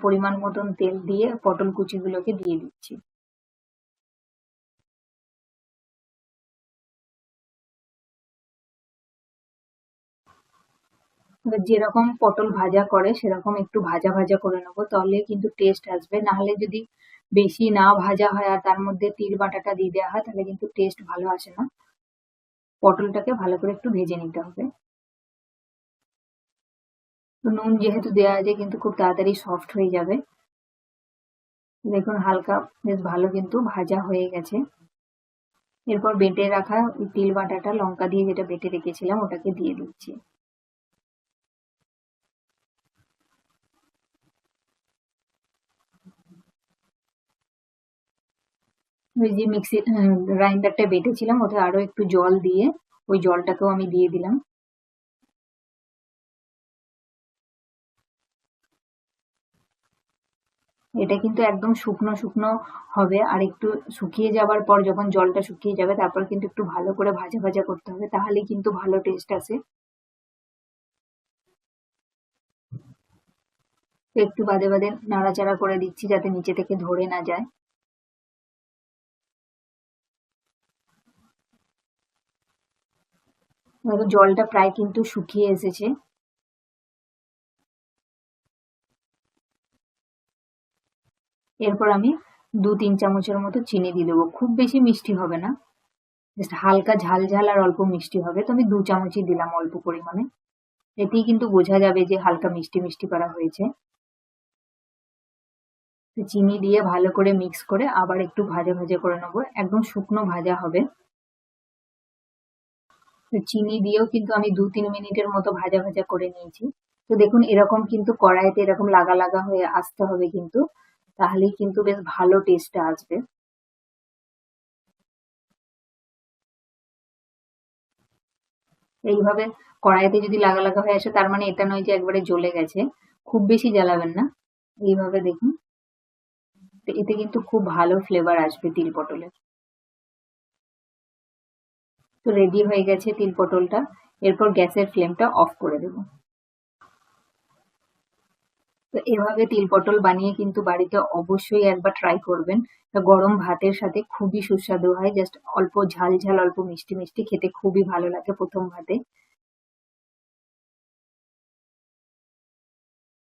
পরিমাণ মতন তেল দিয়ে পটল কুচিগুলোকে দিয়ে দিচ্ছি। যেরকম পটল ভাজা করে, সেরকম একটু ভাজা ভাজা করে নেব, তাহলে কিন্তু টেস্ট আসবে। নাহলে যদি বেশি না ভাজা হয় আর তার মধ্যে তিল বাটাটা দিয়ে দেওয়া হয়, তাহলে কিন্তু টেস্ট ভালো আসে না। পটলটাকে ভালো করে একটু ভেজে নিতে হবে। তো নুন যেহেতু দেওয়া আছে, কিন্তু খুব তাড়াতাড়ি সফট হয়ে যাবে। দেখুন, হালকা বেশ ভালো কিন্তু ভাজা হয়ে গেছে। এরপর বেটে রাখা তিল বাটাটা, লঙ্কা দিয়ে যেটা বেটে রেখেছিলাম, ওটাকে দিয়ে দিচ্ছি। ওই যে মিক্সি গ্রাইন্ডারটা বেটেছিলাম, ওতে আরও একটু জল দিয়ে ওই জলটাকেও আমি দিয়ে দিলাম। এটা কিন্তু একদম শুকনো শুকনো হবে। আর একটু শুকিয়ে যাবার পর যখন জলটা শুকিয়ে যাবে, তারপর কিন্তু একটু ভালো করে ভাজা ভাজা করতে হবে, তাহলেই কিন্তু ভালো টেস্ট আসে। একটু বাদে বাদে নাড়াচাড়া করে দিচ্ছি যাতে নিচে থেকে ধরে না যায়। জলটা প্রায় কিন্তু শুকিয়ে এসেছে। এরপর আমি দু তিন চামচের মতো চিনি দিয়ে দেবো। খুব বেশি মিষ্টি হবে না। জাস্ট হালকা ঝাল ঝাল আর অল্প মিষ্টি হবে। তো আমি দু চামচই দিলাম অল্প পরিমাণে। এতেই কিন্তু বোঝা যাবে যে হালকা মিষ্টি মিষ্টি করা হয়েছে। চিনি দিয়ে ভালো করে মিক্স করে আবার একটু ভাজা ভাজা করে নেব। একদম শুকনো ভাজা হবে। চিনি দিয়েও কিন্তু আমি দু তিন মিনিটের মতো ভাজা ভাজা করে নিয়েছি। তো দেখুন, এরকম কিন্তু কড়াইতে এরকম লাগা লাগা হয়ে আসতে হবে কিন্তু। তাহলেই কিন্তু বেশ ভালো টেস্টটা আসবে। এইভাবে কড়াইতে যদি লাগা লাগা হয়ে আসে, তার মানে এটা নয় যে একবারে জ্বলে গেছে। খুব বেশি জ্বালাবেন না। এইভাবে দেখুন। এতে কিন্তু খুব ভালো ফ্লেভার আসবে তিল পটলের তো রেডি হয়ে গেছে তিল পটলটা। এরপর গ্যাসের ফ্লেমটা অফ করে দেব। তো এভাবে তিল পটল বানিয়ে কিন্তু বাড়িতে অবশ্যই একবার ট্রাই করবেন। গরম ভাতের সাথে খুবই সুস্বাদু হয়। জাস্ট অল্প ঝাল ঝাল, অল্প মিষ্টি মিষ্টি খেতে খুবই ভালো লাগে প্রথম ভাতে।